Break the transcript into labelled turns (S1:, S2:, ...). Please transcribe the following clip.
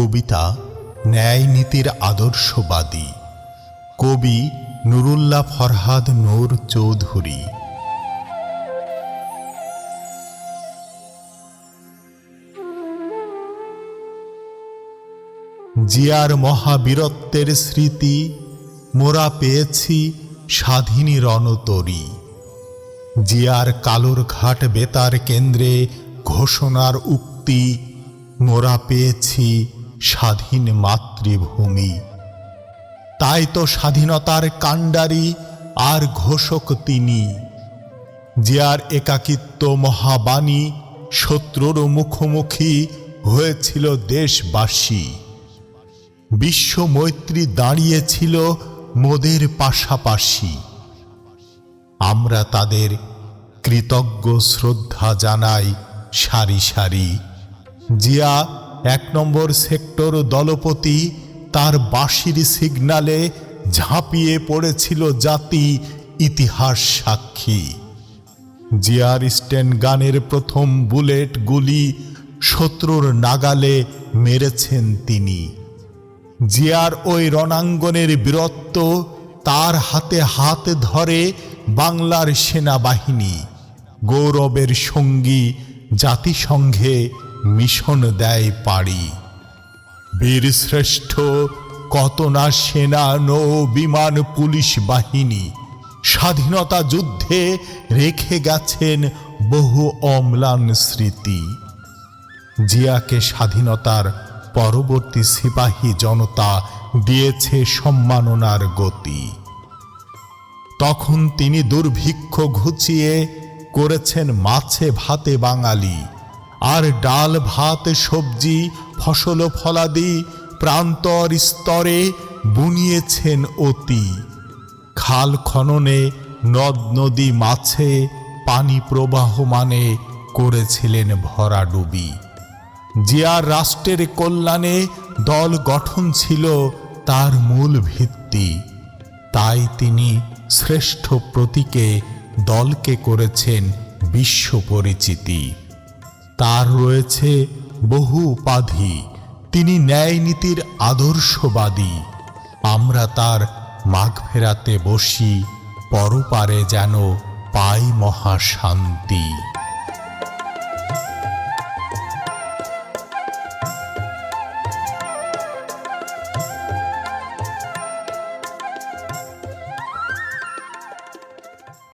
S1: কবিতা ন্যায় নীতির আদর্শবাদী। কবি নুরুল্লাহ ফরহাদ নূর চৌধুরী। জিয়ার মহাবীরত্বের স্মৃতি, মোরা পেয়েছি স্বাধীনী রণতরী। জিয়ার কালুর ঘাট বেতার কেন্দ্রে ঘোষণার উক্তি, মোরা পেয়েছি স্বাধীন মাতৃভূমি। তাই তো স্বাধীনতার কাণ্ডারি আর ঘোষক তিনি। জিয়ার একাকিত্ব মহাবাণী শত্রুর মুখোমুখি হয়েছিল দেশবাসী। বিশ্ব মৈত্রী দাঁড়িয়েছিল মোদের পাশাপাশি। আমরা তাদের কৃতজ্ঞ শ্রদ্ধা জানাই সারি সারি। জিয়া এক নম্বর সেক্টর দলপতি তার বাঁশির সিগনালে ঝাঁপিয়ে পড়েছিল জাতি ইতিহাস সাক্ষী। জিয়ার স্টেন গানের প্রথম বুলেট গুলি শত্রুর নাগালে মেরেছেন তিনি। জিয়ার ওই রণাঙ্গনের বীরত্ব তার হাতে হাত ধরে বাংলার সেনাবাহিনী। গৌরবের সঙ্গী জাতিসংঘে মিশন দেয় পাড়ি। বীর শ্রেষ্ঠ কত না সেনা নৌ বিমান পুলিশ বাহিনী। স্বাধীনতা যুদ্ধে রেখে গেছেন বহু অম্লান স্মৃতি। জিয়াকে স্বাধীনতার পরবর্তী সিপাহী জনতা দিয়েছে সম্মাননার গতি। তখন তিনি দুর্ভিক্ষ ঘুচিয়ে করেছেন মাছে ভাতে বাঙালি। আর ডাল, ভাত, সবজি, ফসল ফলাদি প্রান্তর স্তরে বুনিয়েছেন অতি। খাল খননে, নদ, নদী মাছে পানি প্রবাহ মানে করেছিলেন ভরাডুবি জিয়ার রাষ্ট্রের কল্যাণে দল গঠন ছিল তার মূল ভিত্তি। তাই তিনি শ্রেষ্ঠ প্রতীকে দলকে করেছেন বিশ্ব পরিচিতি। তার রয়েছে বহু উপাধি। তিনি ন্যায় নীতির আদর্শবাদী। আমরা তার মাঘ ফেরাতে বসি, পরপারে যেন পাই মহাশান্তি